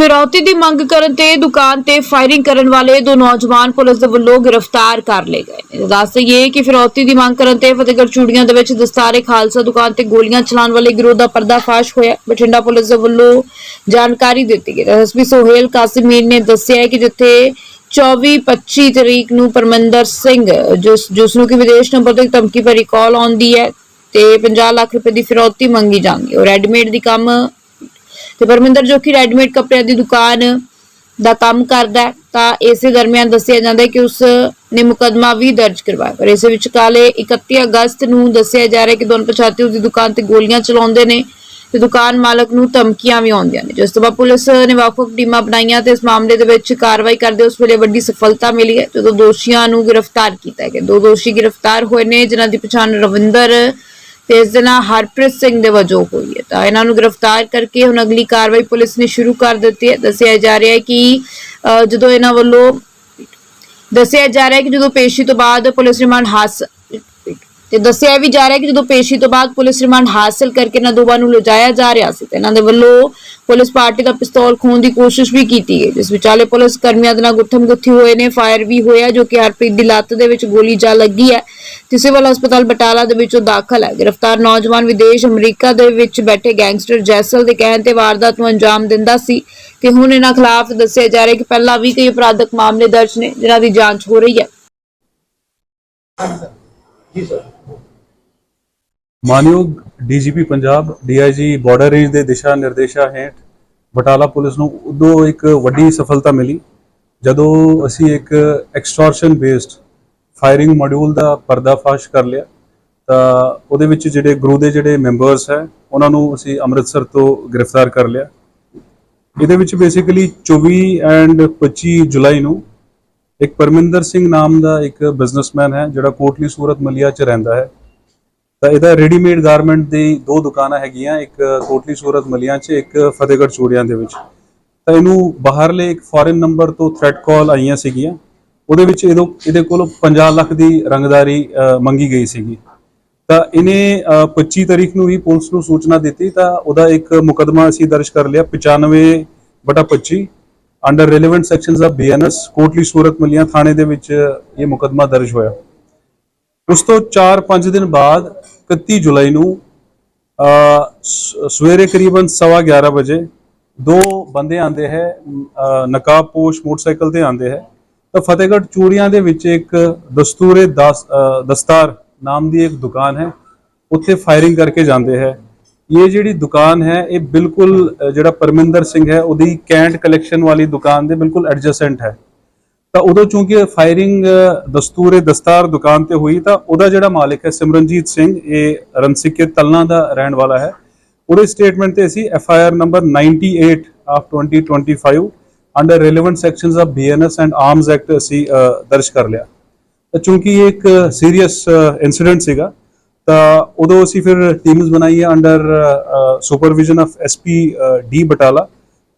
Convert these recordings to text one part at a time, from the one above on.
ਫਿਰੌਤੀ ਦੀ ਮੰਗ ਕਰਨ ਤੇ ਦੁਕਾਨ ਤੇ ਫਾਇਰਿੰਗ ਕਰਨ ਵਾਲੇ ਦੋ ਨੌਜਵਾਨ ਪੁਲਿਸ ਦੇ ਵੱਲੋਂ ਗ੍ਰਿਫਤਾਰ ਕਰ ਲਏ ਗਏ ਦੱਸ ਦਈਏ ਕਿ ਫਿਰੌਤੀ ਦੀ ਮੰਗ ਕਰਨ ਤੇ ਫਤਿਹਗੜ੍ਹ ਚੂੜੀਆਂ ਦੇ ਵਿੱਚ ਦਸਤਾਰੇ, ਖਾਲਸਾ ਦੁਕਾਨ ਤੇ ਗੋਲੀਆਂ ਚਲਾਉਣ ਵਾਲੇ ਗਿਰੋਹ ਦਾ ਪਰਦਾਫਾਸ਼ ਹੋਇਆ। ਬਠਿੰਡਾ ਪੁਲਿਸ ਦੇ ਵੱਲੋਂ ਜਾਣਕਾਰੀ ਦਿੱਤੀ ਗਈ। ਐਸਪੀ ਸੋਹੇਲ ਕਾਸਿਮੀਰ ਨੇ ਦੱਸਿਆ ਕਿ ਜਿੱਥੇ 24-25 ਤਰੀਕ ਨੂੰ ਪਰਮਿੰਦਰ ਸਿੰਘ, ਜਿਸ ਜਿਸ ਨੂੰ ਕਿ ਵਿਦੇਸ਼ ਨੰਬਰ ਤੋਂ ਧਮਕੀ ਭਰੀ ਕਾਲ ਆਉਂਦੀ ਹੈ, ਤੇ 50 ਲੱਖ ਰੁਪਏ ਦੀ ਫਿਰੌਤੀ ਮੰਗੀ ਜਾਂਦੀ ਹੈ ਉਹ ਰੈਡੀਮੇਡ ਦੀ ਕੰਮ ਤੇ ਪਰਮਿੰਦਰ ਜੋ ਕਿ ਰੈਡੀਮੇਡ ਕੱਪੜਿਆਂ ਦੀ ਦੁਕਾਨ ਦਾ ਕੰਮ ਕਰਦਾ ਤਾਂ ਇਸੇ ਦਰਮਿਆਨ ਦੱਸਿਆ ਜਾਂਦਾ ਹੈ ਕਿ ਉਸ ਨੇ ਮੁਕਦਮਾ ਵੀ ਦਰਜ ਕਰਵਾਇਆ। ਪਰ ਇਸੇ ਵਿੱਚ ਕਾਲੇ 31 ਅਗਸਤ ਨੂੰ ਦੱਸਿਆ ਜਾ ਰਿਹਾ ਕਿ ਦੋਨ ਪਛਾਤੇ ਉਸ ਦੀ ਦੁਕਾਨ ਤੇ ਗੋਲੀਆਂ ਚਲਾਉਂਦੇ ਨੇ ਤੇ ਦੁਕਾਨ ਮਾਲਕ ਨੂੰ ਧਮਕੀਆਂ ਵੀ ਆਉਂਦੀਆਂ ਨੇ। ਜਿਸ ਤੋਂ ਬਾਅਦ ਪੁਲਿਸ ਨੇ ਵੱਖ-ਵੱਖ ਟੀਮਾਂ ਬਣਾਈਆਂ ਤੇ ਇਸ ਮਾਮਲੇ ਦੇ ਵਿੱਚ ਕਾਰਵਾਈ ਕਰਦੇ ਉਸ ਵੇਲੇ ਵੱਡੀ ਸਫਲਤਾ ਮਿਲੀ ਹੈ, ਜਦੋਂ ਦੋਸ਼ੀਆਂ ਨੂੰ ਗ੍ਰਿਫਤਾਰ ਕੀਤਾ ਗਿਆ। ਦੋ ਦੋਸ਼ੀ ਗ੍ਰਿਫਤਾਰ ਹੋਏ ਨੇ, ਜਿਨ੍ਹਾਂ ਦੀ ਪਛਾਣ ਰਵਿੰਦਰ ਤੇ ਇਸ ਦੇ ਨਾਲ ਹਰਪ੍ਰੀਤ ਸਿੰਘ ਦੇ ਵਜੋਂ ਹੋਈ ਹੈ। ਤਾਂ ਇਹਨਾਂ ਨੂੰ ਗ੍ਰਿਫਤਾਰ ਕਰਕੇ ਹੁਣ ਅਗਲੀ ਕਾਰਵਾਈ ਪੁਲਿਸ ਨੇ ਸ਼ੁਰੂ ਕਰ ਦਿੱਤੀ ਹੈ। ਦੱਸਿਆ ਜਾ ਰਿਹਾ ਹੈ ਕਿ ਜਦੋਂ ਇਹਨਾਂ ਵੱਲੋਂ ਦੱਸਿਆ ਜਾ ਰਿਹਾ ਹੈ ਕਿ ਜਦੋਂ ਪੇਸ਼ੀ ਤੋਂ ਬਾਅਦ ਪੁਲਿਸ ਰਿਮਾਂਡ ਹਾਸਲ ਤੇ ਦੱਸਿਆ ਵੀ ਜਾ ਰਿਹਾ ਕਿ ਜਦੋਂ ਪੇਸ਼ੀ ਤੋਂ ਬਾਅਦ ਪੁਲਿਸ ਰਿਮਾਂਡ ਹਾਸਲ ਕਰਕੇ ਇਹਨਾਂ ਨੂੰ ਲਿਜਾਇਆ ਜਾ ਰਿਹਾ ਸੀ, ਤੇ ਇਹਨਾਂ ਦੇ ਵੱਲੋਂ ਪੁਲਿਸ ਪਾਰਟੀ ਦਾ ਪਿਸਤੌਲ ਖੋਹਣ ਦੀ ਕੋਸ਼ਿਸ਼ ਵੀ ਕੀਤੀ ਗਈ, ਜਿਸ ਵਿਚਾਲੇ ਪੁਲਿਸ ਕਰਮੀਆਂ ਦੇ ਨਾਲ ਗੁੱਠਮ ਗੁੱਥੀ ਹੋਏ ਨੇ, ਫਾਇਰ ਵੀ ਹੋਇਆ, ਜੋ ਕਿ ਹਰਪ੍ਰੀਤ ਦੀ ਲੱਤ ਦੇ ਵਿੱਚ ਗੋਲੀ ਜਾ ਲੱਗੀ ਹੈ, ਤੇ ਸਿਵਲ ਹਸਪਤਾਲ ਬਟਾਲਾ ਦੇ ਵਿੱਚੋਂ ਦਾਖਲ ਹੈ। ਗ੍ਰਿਫਤਾਰ ਨੌਜਵਾਨ ਵਿਦੇਸ਼ ਅਮਰੀਕਾ ਦੇ ਵਿੱਚ ਬੈਠੇ ਗੈਂਗਸਟਰ ਜੈਸਲ ਦੇ ਕਹਿਣ ਤੇ ਵਾਰਦਾਤ ਨੂੰ ਅੰਜਾਮ ਦਿੰਦਾ ਸੀ, ਤੇ ਹੁਣ ਇਹਨਾਂ ਖਿਲਾਫ ਦੱਸਿਆ ਜਾ ਰਿਹਾ ਕਿ ਪਹਿਲਾਂ ਵੀ ਕਈ ਅਪਰਾਧਕ ਮਾਮਲੇ ਦਰਜ ਨੇ, ਜਿਨ੍ਹਾਂ ਦੀ ਜਾਂਚ ਹੋ ਰਹੀ ਹੈ। ਜੀ ਸਰ। ਮਾਨਯੋਗ DGP Punjab, DIG border range ਦੇ ਦਿਸ਼ਾ ਨਿਰਦੇਸ਼ਾਂ ਹੇਠ ਬਟਾਲਾ ਪੁਲਿਸ ਨੂੰ ਉਦੋਂ ਇੱਕ ਵੱਡੀ ਸਫਲਤਾ ਮਿਲੀ, ਜਦੋਂ ਅਸੀਂ ਇੱਕ ਐਕਸਟੋਰਸ਼ਨ ਬੇਸਡ ਫਾਇਰਿੰਗ ਮੋਡਿਊਲ ਦਾ ਪਰਦਾਫਾਸ਼ ਕਰ ਲਿਆ। ਤਾਂ ਉਹਦੇ ਵਿੱਚ ਜਿਹੜੇ ਗਰੁੱਪ ਦੇ ਜਿਹੜੇ ਮੈਂਬਰਸ ਹੈ, ਉਹਨਾਂ ਨੂੰ ਅਸੀਂ ਅੰਮ੍ਰਿਤਸਰ ਤੋਂ ਗ੍ਰਿਫਤਾਰ ਕਰ ਲਿਆ। ਇਹਦੇ ਵਿੱਚ ਬੇਸਿਕਲੀ 24 ਐਂਡ 25 ਜੁਲਾਈ ਨੂੰ ਇੱਕ ਪਰਮਿੰਦਰ ਸਿੰਘ ਨਾਮ ਦਾ ਇੱਕ ਬਿਜ਼ਨਸਮੈਨ ਹੈ ਜਿਹੜਾ ਕੋਟਲੀ ਸੂਰਤ ਮਲੀਆ 'ਚ ਰਹਿੰਦਾ ਹੈ। ਤਾਂ ਇਹਦਾ ਰੈਡੀਮੇਡ ਗਾਰਮੈਂਟ ਦੀ ਦੋ ਦੁਕਾਨਾਂ ਹੈਗੀਆਂ ਇੱਕ ਕੋਟਲੀ ਸੂਰਤ ਮਲੀਆਂ 'ਚ ਇੱਕ ਫਤਿਹਗੜ੍ਹ ਚੂੜੀਆਂ ਦੇ ਵਿੱਚ। ਤਾਂ ਇਹਨੂੰ ਬਾਹਰਲੇ ਇੱਕ ਫੋਰਨ ਨੰਬਰ ਤੋਂ ਥ੍ਰੈਟ ਕਾਲ ਆਈਆਂ ਸੀਗੀਆਂ। ਉਹਦੇ ਵਿੱਚ ਇਹਦੋਂ ਇਹਦੇ ਕੋਲੋਂ 50 ਲੱਖ ਦੀ ਰੰਗਦਾਰੀ ਮੰਗੀ ਗਈ ਸੀਗੀ। ਤਾਂ ਇਹਨੇ ਅ, 25 ਤਾਰੀਖ ਨੂੰ ਹੀ ਪੁਲਿਸ ਨੂੰ ਸੂਚਨਾ ਦਿੱਤੀ ਤਾਂ ਉਹਦਾ ਇੱਕ ਮੁਕਦਮਾ ਅਸੀਂ ਦਰਜ ਕਰ ਲਿਆ 95 ਬਟਾ 25 under relevant sections of BNS Kotli Surat Malian ਥਾਣੇ ਦੇ ਵਿੱਚ ਇਹ ਮੁਕਦਮਾ ਦਰਜ ਹੋਇਆ ਉਸ ਤੋਂ 4-5 ਦਿਨ ਬਾਅਦ 31 ਜੁਲਾਈ ਨੂੰ ਸਵੇਰੇ ਕਰੀਬਨ 11:30 ਵਜੇ ਦੋ ਬੰਦੇ ਆਂਦੇ ਹੈ ਅ, ਨਕਾਬਪੋਸ਼ ਮੋਟਰਸਾਈਕਲ ਤੇ ਆਂਦੇ ਹੈ ਤਾਂ ਫਤਿਹਗੜ੍ਹ ਚੂੜੀਆਂ ਦੇ ਵਿੱਚ ਇੱਕ ਦਸਤੂਰੇ ਦਸ ਦਸਤਾਰ ਨਾਮ ਦੀ ਇੱਕ ਦੁਕਾਨ ਹੈ ਉੱਥੇ ਫਾਇਰਿੰਗ ਕਰਕੇ ਜਾਂਦੇ ਹੈ ਇਹ ਜਿਹੜੀ ਦੁਕਾਨ ਹੈ, ਇਹ ਬਿਲਕੁਲ ਜਿਹੜਾ ਪਰਮਿੰਦਰ ਸਿੰਘ ਹੈ, ਉਹਦੀ ਕੈਂਟ ਕਲੈਕਸ਼ਨ ਵਾਲੀ ਦੁਕਾਨ ਦੇ ਬਿਲਕੁਲ ਐਡਜਸੈਂਟ ਹੈ। ਤਾਂ ਉਦੋਂ ਚੂੰਕਿ ਫਾਇਰਿੰਗ ਦਸਤੂਰੇ ਦਸਤਾਰ ਦੁਕਾਨ ਤੇ ਹੋਈ, ਤਾਂ ਉਹਦਾ ਜਿਹੜਾ ਮਾਲਕ ਹੈ, ਸਿਮਰਨਜੀਤ ਸਿੰਘ, ਇਹ ਰਣਸਿੱਕੇ ਤਲਨਾ ਦਾ ਰਹਿਣ ਵਾਲਾ ਹੈ। ਉਹਦੇ ਸਟੇਟਮੈਂਟ ਤੇ ਅਸੀਂ F I R number 98 of 2025 under relevant sections of BNS and arms act ਅਸੀਂ ਦਰਜ ਕਰ ਲਿਆ। ਤਾਂ ਚੂੰਕਿ ਇਹ ਇੱਕ ਸੀਰੀਅਸ ਇਨਸੀਡੈਂਟ ਸੀਗਾ ਤਾਂ ਉਦੋਂ ਅਸੀਂ ਫਿਰ ਟੀਮਸ ਬਣਾਈ ਹੈ under supervision of SP D Batala.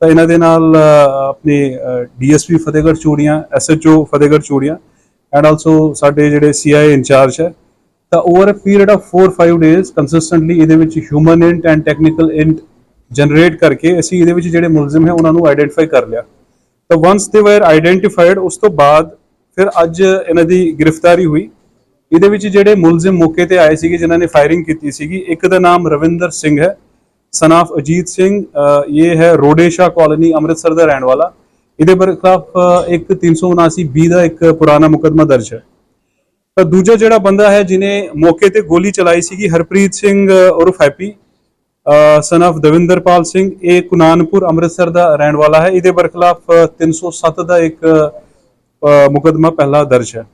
ਤਾਂ ਇਹਨਾਂ ਦੇ ਨਾਲ ਅ, ਆਪਣੇ DSP Fatehgarh Churian SHO Fatehgarh Churian and also ਸਾਡੇ ਜਿਹੜੇ ਸੀਆਈ ਇੰਚਾਰਜ ਹੈ। ਤਾਂ over uh period of 4-5 days consistently ਇਹਦੇ ਵਿੱਚ human int and technical int generate ਕਰਕੇ ਅਸੀਂ ਇਹਦੇ ਵਿੱਚ ਜਿਹੜੇ ਮੁਲਜ਼ਮ ਹੈ ਉਹਨਾਂ ਨੂੰ ਆਈਡੈਂਟੀਫਾਈ ਕਰ ਲਿਆ। ਤਾਂ ਵਾਂਸ ਦੇ ਵਰ ਆਈਡੈਂਟੀਫਾਈਡ ਉਸ ਤੋਂ ਬਾਅਦ ਫਿਰ ਅੱਜ ਇਹਨਾਂ ਦੀ ਗ੍ਰਿਫਤਾਰੀ ਹੋਈ। ਇਹਦੇ ਵਿੱਚ ਜਿਹੜੇ ਮੁਲਜ਼ਮ ਮੌਕੇ ਤੇ ਆਏ ਸੀਗੇ ਜਿਨ੍ਹਾਂ ਨੇ ਫਾਇਰਿੰਗ ਕੀਤੀ ਸੀਗੀ ਇੱਕ ਦਾ ਨਾਮ ਰਵਿੰਦਰ ਸਿੰਘ ਹੈ ਸਨ ਆਫ ਅਜੀਤ ਸਿੰਘ ਇਹ ਹੈ ਰੋਡੇਸ਼ਾ ਕਾਲੋਨੀ ਅੰਮ੍ਰਿਤਸਰ ਦਾ ਰਹਿਣ ਵਾਲਾ। ਇਹਦੇ ਪਰ ਖਿਲਾਫ ਇੱਕ 379 ਬੀ ਦਾ ਇੱਕ ਪੁਰਾਣਾ ਮੁਕੱਦਮਾ ਦਰਜ ਹੈ। ਤਾਂ ਦੂਜਾ ਜਿਹੜਾ ਬੰਦਾ ਹੈ ਜਿਨੇ ਮੌਕੇ ਤੇ ਗੋਲੀ ਚਲਾਈ ਸੀਗੀ ਹਰਪ੍ਰੀਤ ਸਿੰਘ ਉਰਫ happy son of Davinderpal Singh ਇਹ ਕੁਨਾਨਪੁਰ ਅੰਮ੍ਰਿਤਸਰ ਦਾ ਰਹਿਣ ਵਾਲਾ ਹੈ। ਇਹਦੇ ਬਰਖਲਾਫ 307 ਦਾ ਇੱਕ ਅ, ਮੁਕੱਦਮਾ ਪਹਿਲਾ ਦਰਜ ਹੈ।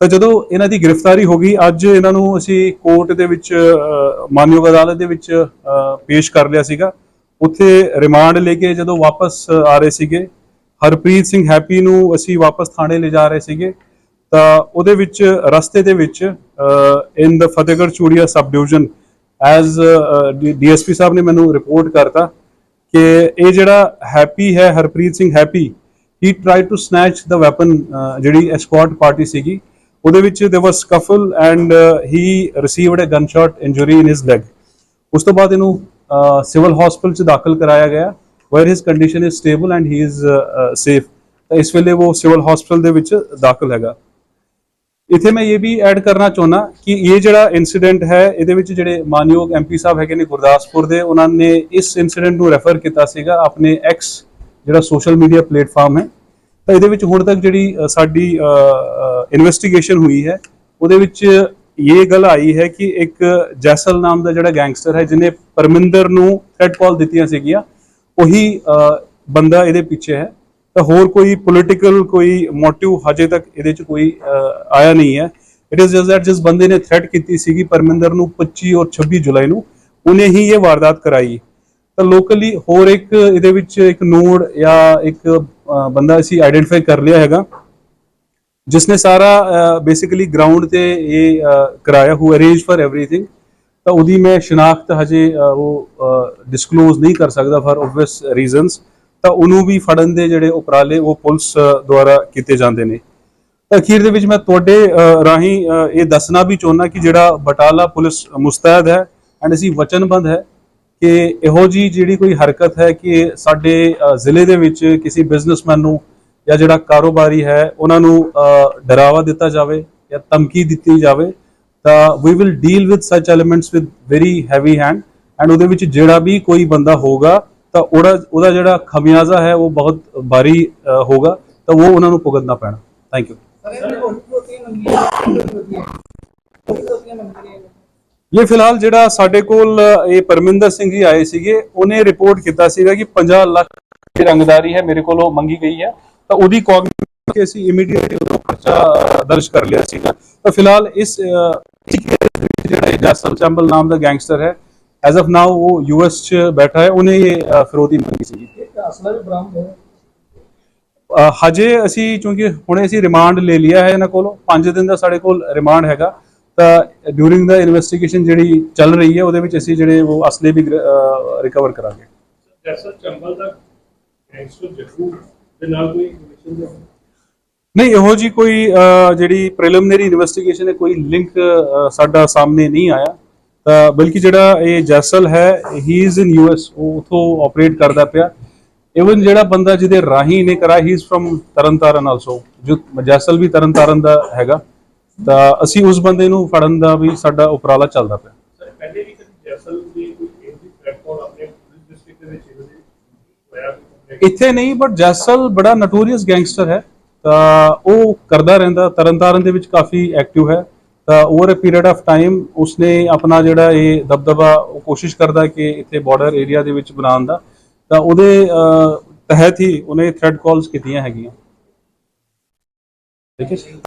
ਤਾਂ ਜਦੋਂ ਇਹਨਾਂ ਦੀ ਗ੍ਰਿਫਤਾਰੀ ਹੋ ਗਈ, ਅੱਜ ਇਹਨਾਂ ਨੂੰ ਅਸੀਂ ਕੋਰਟ ਦੇ ਵਿੱਚ ਮਾਨਯੋਗ ਅਦਾਲਤ ਦੇ ਵਿੱਚ ਪੇਸ਼ ਕਰ ਲਿਆ ਸੀਗਾ। ਉੱਥੇ ਰਿਮਾਂਡ ਲੈ ਕੇ ਜਦੋਂ ਵਾਪਸ ਆ ਰਹੇ ਸੀਗੇ, ਹਰਪ੍ਰੀਤ ਸਿੰਘ ਹੈਪੀ ਨੂੰ ਅਸੀਂ ਵਾਪਸ ਥਾਣੇ ਲੈ ਜਾ ਰਹੇ ਸੀਗੇ। ਤਾਂ ਉਹਦੇ ਵਿੱਚ, ਰਸਤੇ ਦੇ ਵਿੱਚ in the Fatehgarh Churian sub division as DSP ਸਾਹਿਬ ਨੇ ਮੈਨੂੰ ਰਿਪੋਰਟ ਕਰਤਾ ਕਿ ਇਹ ਜਿਹੜਾ ਹੈਪੀ ਹੈ, Harpreet Singh happy he try to snatch the weapon ਜਿਹੜੀ ਐਸਕॉर्ट ਪਾਰਟੀ ਸੀਗੀ। ਉਹਦੇ ਵਿੱਚ there was scuffle and he received received a gunshot injury in his leg. ਉਸ ਤੋਂ ਬਾਅਦ ਇਹਨੂੰ ਸਿਵਲ ਹਸਪੀਟਲ ਚ ਦਾਖਲ ਕਰਾਇਆ ਗਿਆ where his condition is stable and he is uh, ਤਾਂ ਇਸ ਵੇਲੇ ਉਹ ਸਿਵਲ ਹਸਪੀਟਲ ਦੇ ਵਿੱਚ ਦਾਖਲ ਹੈਗਾ। ਇੱਥੇ ਮੈਂ ਇਹ ਵੀ ਐਡ ਕਰਨਾ ਚਾਹੁੰਦਾ ਕਿ ਇਹ ਜਿਹੜਾ ਇਨਸੀਡੈਂਟ ਹੈ ਇਹਦੇ ਵਿੱਚ ਜਿਹੜੇ ਮਾਨਯੋਗ ਐਮਪੀ ਸਾਹਿਬ ਹੈਗੇ ਨੇ ਗੁਰਦਾਸਪੁਰ ਦੇ ਉਹਨਾਂ ਨੇ ਇਸ ਇਨਸੀਡੈਂਟ ਨੂੰ ਰੈਫਰ ਕੀਤਾ ਸੀਗਾ ਆਪਣੇ ਐਕਸ ਜਿਹੜਾ ਸੋਸ਼ਲ ਮੀਡੀਆ ਪਲੇਟਫਾਰਮ ਹੈ। ਤਾਂ ਇਹਦੇ ਵਿੱਚ ਹੁਣ ਤੱਕ ਜਿਹੜੀ ਸਾਡੀ ਇਨਵੈਸਟੀਗੇਸ਼ਨ ਹੋਈ ਹੈ, ਉਹਦੇ ਵਿੱਚ ਇਹ ਗੱਲ ਆਈ ਹੈ ਕਿ ਇੱਕ ਜੈਸਲ ਨਾਮ ਦਾ ਜਿਹੜਾ ਗੈਂਗਸਟਰ ਹੈ, ਜਿਹਨੇ ਪਰਮਿੰਦਰ ਨੂੰ ਥ੍ਰੈਟ ਕਾਲ ਦਿੱਤੀਆਂ ਸੀਗੀਆਂ, ਉਹੀ ਬੰਦਾ ਇਹਦੇ ਪਿੱਛੇ ਹੈ। ਤਾਂ ਹੋਰ ਕੋਈ ਪੋਲਿਟੀਕਲ ਕੋਈ ਮੋਟਿਵ ਹਜੇ ਤੱਕ ਇਹਦੇ ਚ ਕੋਈ ਆਇਆ ਨਹੀਂ ਹੈ। ਇਟ ਇਜ਼ ਜਸਟ ਦੈਟ ਜਿਸ ਬੰਦੇ ਨੇ ਥ੍ਰੈਟ ਕੀਤੀ ਸੀਗੀ ਪਰਮਿੰਦਰ ਨੂੰ 25 ਔਰ 26 ਜੁਲਾਈ ਨੂੰ, ਉਹਨੇ ਹੀ ਇਹ ਵਾਰਦਾਤ ਕਰਾਈ। ਤਾਂ ਲੋਕਲੀ ਹੋਰ ਇੱਕ ਇਹਦੇ ਵਿੱਚ ਇੱਕ ਨੋਡ ਜਾਂ ਇੱਕ ਬੰਦਾ ਅਸੀਂ ਆਈਡੈਂਟੀਫਾਈ ਕਰ ਲਿਆ ਹੈਗਾ ਜਿਸ ਨੇ ਸਾਰਾ ਬੇਸਿਕਲੀ ਗਰਾਊਂਡ ਤੇ ਇਹ ਕਰਾਇਆ ਹੋਇਆ ਅਰੇਂਜ ਫਾਰ एवरीथिंग ਤਾਂ ਉਹਦੀ ਮੈਂ ਸ਼ਨਾਖਤ ਹਜੇ ਉਹ ਡਿਸਕਲੋਜ਼ ਨਹੀਂ ਕਰ ਸਕਦਾ ਫਾਰ ਆਬਵੀਅਸ ਰੀਜ਼ਨਸ ਤਾਂ ਉਹਨੂੰ ਵੀ ਫੜਨ ਦੇ ਜਿਹੜੇ ਉਪਰਾਲੇ ਉਹ ਪੁਲਿਸ ਦੁਆਰਾ ਕੀਤੇ ਜਾਂਦੇ ਨੇ। ਅਖੀਰ ਦੇ ਵਿੱਚ ਮੈਂ ਤੁਹਾਡੇ ਰਾਹੀਂ ਇਹ ਦੱਸਣਾ ਵੀ ਚਾਹੁੰਦਾ ਕਿ ਜਿਹੜਾ ਬਟਾਲਾ ਪੁਲਿਸ ਮੁਸਤੈਦ ਹੈ ਐਂਡ ਅਸੀਂ ਵਚਨਬੰਦ ਹੈ ਕਿ ਇਹੋ ਜੀ ਜਿਹੜੀ ਕੋਈ ਹਰਕਤ ਹੈ ਕਿ ਸਾਡੇ ਜ਼ਿਲ੍ਹੇ ਦੇ ਵਿੱਚ ਕਿਸੇ ਬਿਜ਼ਨਸਮੈਨ ਨੂੰ ਜਾਂ ਜਿਹੜਾ ਕਾਰੋਬਾਰੀ ਹੈ, ਉਹਨਾਂ ਨੂੰ ਡਰਾਵਾ ਦਿੱਤਾ ਜਾਵੇ ਜਾਂ ਧਮਕੀ ਦਿੱਤੀ ਜਾਵੇ, ਤਾਂ ਵੀ will deal with such elements with very heavy hand and ਉਹਦੇ ਵਿੱਚ ਜਿਹੜਾ ਵੀ ਕੋਈ ਬੰਦਾ ਹੋਗਾ ਤਾਂ ਉਹਦਾ ਉਹਦਾ ਜਿਹੜਾ ਖਮਿਆਜ਼ਾ ਹੈ ਉਹ ਬਹੁਤ ਭਾਰੀ ਹੋਗਾ ਤਾਂ ਉਹ ਉਹਨਾਂ ਨੂੰ ਭੁਗਤਣਾ ਪੈਣਾ। ਥੈਂਕ ਯੂ ਇਹ ਫਿਲਹਾਲ ਜਿਹੜਾ ਸਾਡੇ ਕੋਲ ਇਹ ਪਰਮਿੰਦਰ ਸਿੰਘ ਜੀ ਆਏ ਸੀਗੇ ਉਹਨੇ ਰਿਪੋਰਟ ਕੀਤਾ ਸੀਗਾ ਕਿ 50 ਲੱਖ ਦੀ ਰੰਗਦਾਰੀ ਹੈ ਮੇਰੇ ਕੋਲ ਮੰਗੀ ਗਈ ਹੈ। ਤਾਂ ਉਹਦੀ ਕੌਗਨੀਸ਼ਨ ਕਿ ਅਸੀਂ ਇਮੀਡੀਏਟਲੀ ਉਹਦਾ ਪਰਚਾ ਦਰਜ ਕਰ ਲਿਆ ਸੀਗਾ। ਤਾਂ ਫਿਲਹਾਲ ਇਸ ਜਿਹੜਾ ਜਸਲ ਚੰਬਲ ਨਾਮ ਦਾ ਗੈਂਗਸਟਰ ਹੈ ਐਜ਼ ਆਫ ਨਾਓ ਉਹ ਯੂਐਸ ਚ ਬੈਠਾ ਹੈ ਉਹਨੇ ਇਹ ਫਿਰੋਦੀ ਮੰਗੀ ਸੀਗੀ। ਅ, ਹਜੇ ਅਸੀਂ ਕਿਉਂਕਿ ਹੁਣੇ ਅਸੀਂ ਰਿਮਾਂਡ ਲੈ ਲਿਆ ਹੈ ਇਹਨਾਂ ਕੋਲੋਂ 5 ਦਿਨ ਦਾ ਸਾਡੇ ਕੋਲ ਰਿਮਾਂਡ ਹੈਗਾ। ਤਾਂ ਡਿਊਰਿੰਗ ਦਾ ਇਨਵੈਸਟੀਗੇਸ਼ਨ ਜਿਹੜੀ ਚੱਲ ਰਹੀ ਹੈ ਉਹਦੇ ਵਿੱਚ ਅਸੀਂ ਜਿਹੜੇ ਉਹ ਅਸਲੇ ਵੀ ਰਿਕਵਰ ਕਰਾਂਗੇ। ਜੈਸਾ ਚੰਬਲ ਦਾ ਗੈਂਗਸਟਰ ਜੱਗੂ ਦੇ ਨਾਲ ਕੋਈ ਨਹੀਂ ਇਹੋ ਜੀ ਕੋਈ ਜਿਹੜੀ ਪ੍ਰੀਲਿਮਿਨਰੀ ਇਨਵੈਸਟੀਗੇਸ਼ਨ ਹੈ ਕੋਈ ਲਿੰਕ ਸਾਡਾ ਸਾਹਮਣੇ ਨਹੀਂ ਆਇਆ। ਤਾਂ ਬਲਕਿ ਜਿਹੜਾ ਇਹ ਜੈਸਲ ਹੈ ਹੀ ਇਜ਼ ਇਨ ਯੂਐਸ ਉਹ ਉਥੋਂ ਆਪਰੇਟ ਕਰਦਾ ਪਿਆ। ਇਵਨ ਜਿਹੜਾ ਬੰਦਾ ਜਿਹਦੇ ਰਾਹੀਂ ਨੇ ਕਰਾ he is from Tarn Taran also ਜੋ ਜੈਸਲ ਵੀ ਤਰਨਤਾਰਨ ਦਾ ਹੈਗਾ। ਤਾਂ ਅਸੀਂ ਉਸ ਬੰਦੇ ਨੂੰ ਫੜਨ ਦਾ ਵੀ ਸਾਡਾ ਉਪਰਾਲਾ ਚੱਲਦਾ ਪਿਆ। ਸਰ ਪਹਿਲੇ ਵੀ ਕਦੀ ਜੈਸਲ ਦੀ ਕੋਈ ਇਹ ਦੀ ਪਲੇਟਫਾਰਮ ਆਪਣੇ ਪੁਲਿਸ ਡਿਸਟ੍ਰਿਕਟ ਦੇ ਵਿੱਚ ਇਹਦੇ ਹੋਇਆ ਕੋਈ ਇੱਥੇ ਨਹੀਂ ਬਟ ਜੈਸਲ ਬੜਾ ਨਟੋਰੀਅਸ ਗੈਂਗਸਟਰ ਹੈ। ਤਾਂ ਉਹ ਕਰਦਾ ਰਹਿੰਦਾ ਤਰਨਤਾਰਨ ਦੇ ਵਿੱਚ ਕਾਫੀ ਐਕਟਿਵ ਹੈ। ਤਾਂ over a period of time ਉਸਨੇ ਆਪਣਾ ਜਿਹੜਾ ਇਹ ਦਬਦਬਾ ਉਹ ਕੋਸ਼ਿਸ਼ ਕਰਦਾ ਕਿ ਇੱਥੇ ਬਾਰਡਰ ਏਰੀਆ ਦੇ ਵਿੱਚ ਬਣਾਉਣ ਦਾ। ਤਾਂ ਉਹਦੇ ਤਹਿਤ ਹੀ ਉਹਨੇ ਥ੍ਰੈਡ ਕਾਲਸ ਕੀਤੀਆਂ ਹੈਗੀਆਂ। ਠੀਕ ਹੈ